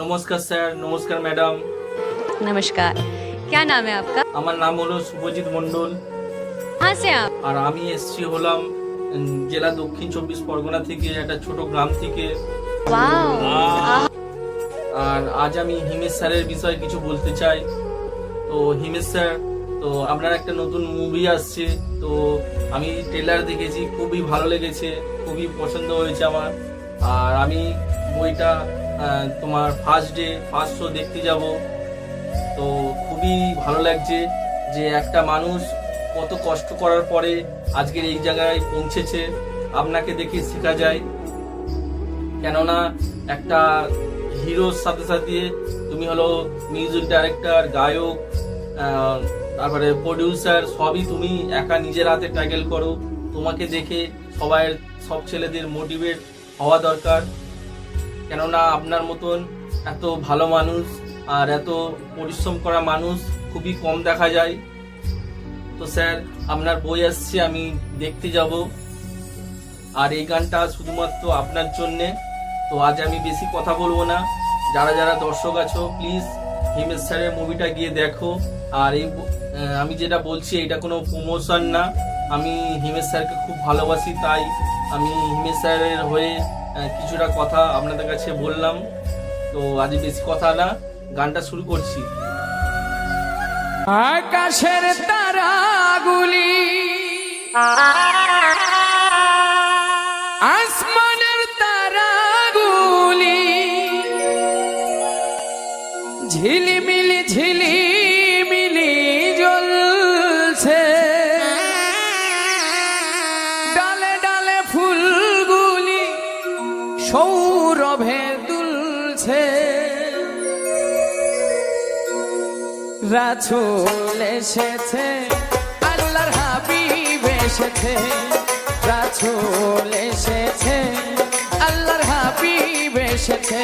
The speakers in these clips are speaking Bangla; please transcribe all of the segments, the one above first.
নমস্কার স্যার নমস্কার ম্যাডাম नमस्कार क्या नाम है आपका আমার নাম হলো শুভজিৎ মণ্ডল कहाँ से आप আর আমি এসছি হলাম উম, জেলা দক্ষিণ চব্বিশ পরগনা থেকে একটা ছোট গ্রাম থেকে वाओ আর আজ আমি হিমেশ স্যারের বিষয়ে কিছু বলতে চাই তো হিমেশ স্যার তো আপনার একটা নতুন মুভি আসছে তো আমি ট্রেলার দেখেছি খুবই ভালো লেগেছে খুবই পছন্দ হয়েছে আমার আর আমি বইটা আহ, তোমার ফার্স্ট ডে ফার্স্ট শো দেখতে যাব। তো খুবই ভালো লাগছে যে একটা মানুষ কত কষ্ট করার পরে আজকের এই জায়গায় পৌঁছেছে। আপনাকে দেখে শেখা যায়। কেননা একটা হিরোর সাথে সাথে তুমি হলো মিউজিক ডাইরেক্টর গায়ক তারপরে প্রডিউসার সবই তুমি একা নিজের হাতে ট্যাগেল করো। তোমাকে দেখে সবাই, সব ছেলেদের মোটিভেট হওয়া দরকার। কেননা আপনার মতন এত ভালো মানুষ আর এত পরিশ্রম করা মানুষ খুবই কম দেখা যায়। তো স্যার, আপনার বই আসছে, আমি দেখতে যাব। আর এই গানটা শুধুমাত্র আপনার জন্যে। তো আজ আমি বেশি কথা বলব না। যারা যারা দর্শক আছো প্লিজ হিমেশ স্যারের মুভিটা গিয়ে দেখো। আর এই আমি যেটা বলছি, এটা কোনো প্রমোশন না। আমি হিমেশ স্যারকে খুব ভালোবাসি, তাই আমি হিমেশ স্যারের হয়ে কিছুটা কথা আপনাদের কাছে বললাম। তো আজ বেশি কথা না, গানটা শুরু করছি। আকাশের তারাগুলি আসমানের তারাগুলি ঝিলিমিলি ঝিলিমিলি সৌরভে দুলছে। রাছুল এসেছে আল্লাহর হাবিব এসেছে। রাছুল এসেছে আল্লাহর হাবিব এসেছে।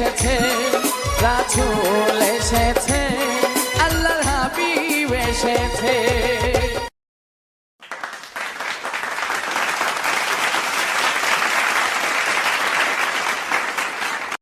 এসেছে রাসূল এসেছে